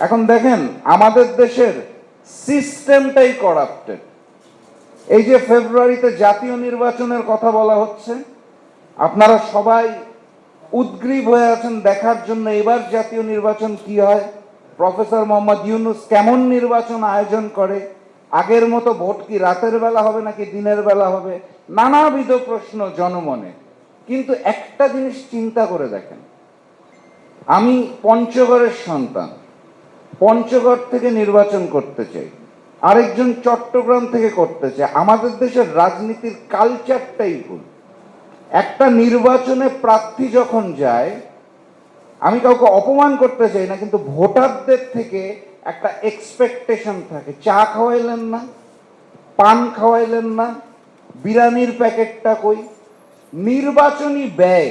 এখন দেখেন, আমাদের দেশের সিস্টেমটাই করাপ্টেড এই যে ফেব্রুয়ারিতে জাতীয় নির্বাচনের কথা বলা হচ্ছে, আপনারা সবাই উদ্গ্রীব হয়ে আছেন দেখার জন্য, এবার জাতীয় নির্বাচন কি হয়? প্রফেসর মোহাম্মদ ইউনুস কেমন নির্বাচন আয়োজন করে? আগের মতো ভোট কি রাতের বেলা হবে নাকি দিনের বেলা হবে? নানাবিধ প্রশ্ন জনমনে। কিন্তু একটা জিনিস চিন্তা করে দেখেন। আমি পঞ্চগড়ের সন্তান। পঞ্চগড় থেকে নির্বাচন করতে চাই, আরেকজন চট্টগ্রাম থেকে করতে চাই, আমাদের দেশের রাজনীতির কালচারটাই ভুল। একটা নির্বাচনে প্রার্থী যখন যায়, আমি কাউকে অপমান করতে চাই না, কিন্তু ভোটারদের থেকে একটা এক্সপেকটেশন থাকে। চা খাওয়াইলেন না, পান খাওয়াইলেন না, বিরিয়ানির প্যাকেটটা কই? নির্বাচনী ব্যয়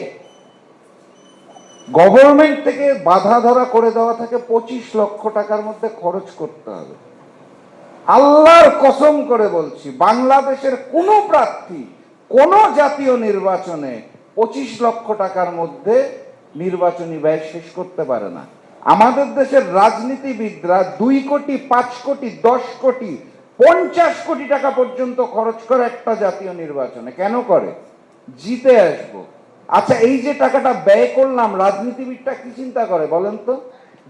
গভর্নমেন্ট থেকে বাধা ধরা করে দেওয়া থাকে পঁচিশ লক্ষ টাকার মধ্যে খরচ করতে হবে। আল্লাহর কসম করে বলছি, বাংলাদেশের কোনো প্রার্থী কোনো জাতীয় নির্বাচনে পঁচিশ লক্ষ টাকার মধ্যে নির্বাচনী ব্যয় শেষ করতে পারে না। আমাদের দেশের রাজনীতিবিদরা দুই কোটি, পাঁচ কোটি, দশ কোটি, পঞ্চাশ কোটি টাকা পর্যন্ত খরচ করে একটা জাতীয় নির্বাচনে। কেন করে? জিতে আসব। আচ্ছা এই যে টাকাটা ব্যয় করলাম, রাজনীতিবিদটা কি চিন্তা করে বলেন তো?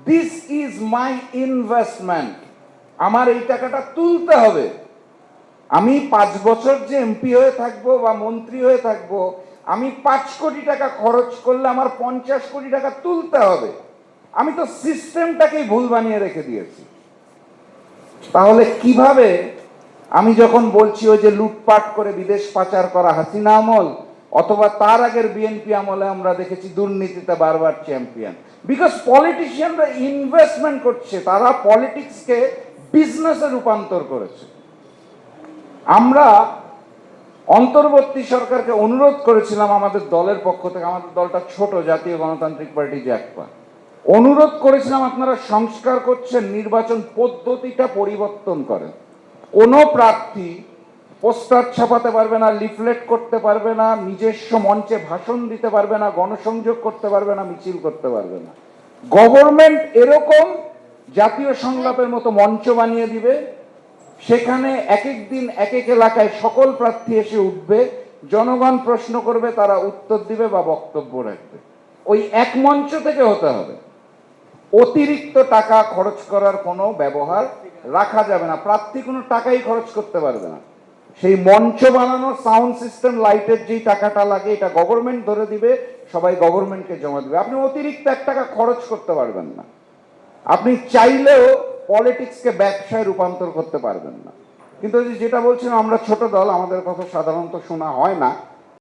দিস ইজ মাই ইনভেস্টমেন্ট আমার এই টাকাটা তুলতে হবে। আমি পাঁচ বছর যে এমপি হয়ে থাকব বা মন্ত্রী হয়ে থাকব, আমি পাঁচ কোটি টাকা খরচ করলে আমার পঞ্চাশ কোটি টাকা তুলতে হবে। আমি তো সিস্টেমটাকেই ভুল বানিয়ে রেখে দিয়েছি। তাহলে কীভাবে আমি যখন বলছি ওই যে লুটপাট করে বিদেশ পাচার করা হাসিনা আমল অথবা তার আগের বিএনপি আমলে আমরা দেখেছি দুর্নীতিতে বারবার চ্যাম্পিয়ন বিকজ পলিটিশিয়ানরা ইনভেস্টমেন্ট করছে, তারা পলিটিক্সকে বিজনেসে রূপান্তর করেছে। আমরা অন্তর্বর্তী সরকারকে অনুরোধ করেছিলাম আমাদের দলের পক্ষ থেকে, আমাদের দলটা ছোট, জাতীয় গণতান্ত্রিক পার্টি জ্যাকপা অনুরোধ করেছিলাম আপনারা সংস্কার করছেন, নির্বাচন পদ্ধতিটা পরিবর্তন করেন। কোনো প্রার্থী পোস্টার ছাপাতে পারবে না, লিফলেট করতে পারবে না, নিজস্ব মঞ্চে ভাষণ দিতে পারবে না, গণসংযোগ করতে পারবে না, মিছিল করতে পারবে না। গভর্নমেন্ট এরকম জাতীয় সংলাপের মতো মঞ্চ বানিয়ে দিবে, সেখানে এক এক দিন, এক এক এলাকায় সকল প্রার্থী এসে উঠবে, জনগণ প্রশ্ন করবে, তারা উত্তর দিবে বা বক্তব্য রাখবে। ওই এক মঞ্চ থেকে হতে হবে। অতিরিক্ত টাকা খরচ করার কোনো ব্যবহার রাখা যাবে না। প্রার্থী কোনো টাকাই খরচ করতে পারবে না। সেই মঞ্চ বানানো সাউন্ড সিস্টেম লাইটের যেই টাকাটা লাগে, এটা গভর্নমেন্ট ধরে দিবে, সবাই গভর্নমেন্টকে জমা দেবে। আপনি অতিরিক্ত এক টাকা খরচ করতে পারবেন না। আপনি চাইলেও পলিটিক্সকে ব্যবসায় রূপান্তর করতে পারবেন না। কিন্তু যেটা বলছিলাম, আমরা ছোট দল, আমাদের কথা সাধারণত শোনা হয় না।